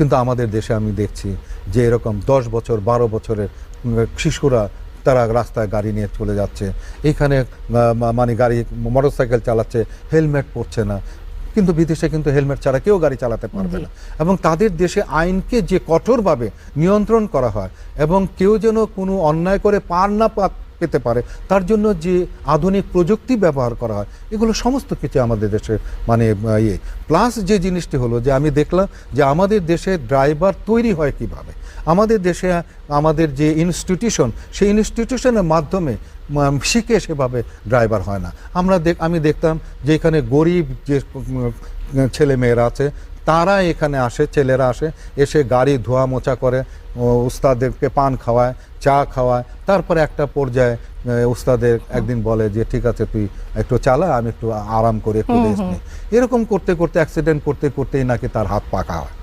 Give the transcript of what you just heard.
কিন্তু আমাদের দেশে আমি দেখছি যে এরকম দশ বছর বারো বছরের শিশুরা তারা রাস্তায় গাড়ি নিয়ে চলে যাচ্ছে। এখানে মানে গাড়ি মোটরসাইকেল চালাচ্ছে হেলমেট পরছে না। কিন্তু বিদেশে কিন্তু হেলমেট ছাড়া কেউ গাড়ি চালাতে পারবে না। এবং তাদের দেশে আইনকে যে কঠোরভাবে নিয়ন্ত্রণ করা হয় এবং কেউ যেন কোনো অন্যায় করে পার না পা- পেতে পারে। তার জন্য যে আধুনিক প্রযুক্তি ব্যবহার করা হয় এগুলো সমস্ত কিছু আমাদের দেশে মানে ইয়ে। প্লাস যে জিনিসটি হলো যে আমি দেখলাম যে আমাদের দেশে ড্রাইভার তৈরি হয় কীভাবে। আমাদের দেশে আমাদের যে ইনস্টিটিউশন সেই ইনস্টিটিউশনের মাধ্যমে শিখে সেভাবে ড্রাইভার হয় না। আমরা আমি দেখতাম যে এখানে গরিব যে উম, ছেলে মেয়েরা আছে তারা এখানে আসে ছেলেরা আসে এসে গাড়ি ধোয়া মোচা করে উস্তাদেরকে পান খাওয়ায় চা খাওয়ায়। তারপরে একটা পর্যায়ে উস্তাদের একদিন বলে যে ঠিক আছে তুই একটু চালা আমি একটু আরাম করে একটু রেস্ট নিই এরকম করতে করতে অ্যাক্সিডেন্ট করতে করতেই নাকি তার হাত পাকা হয়।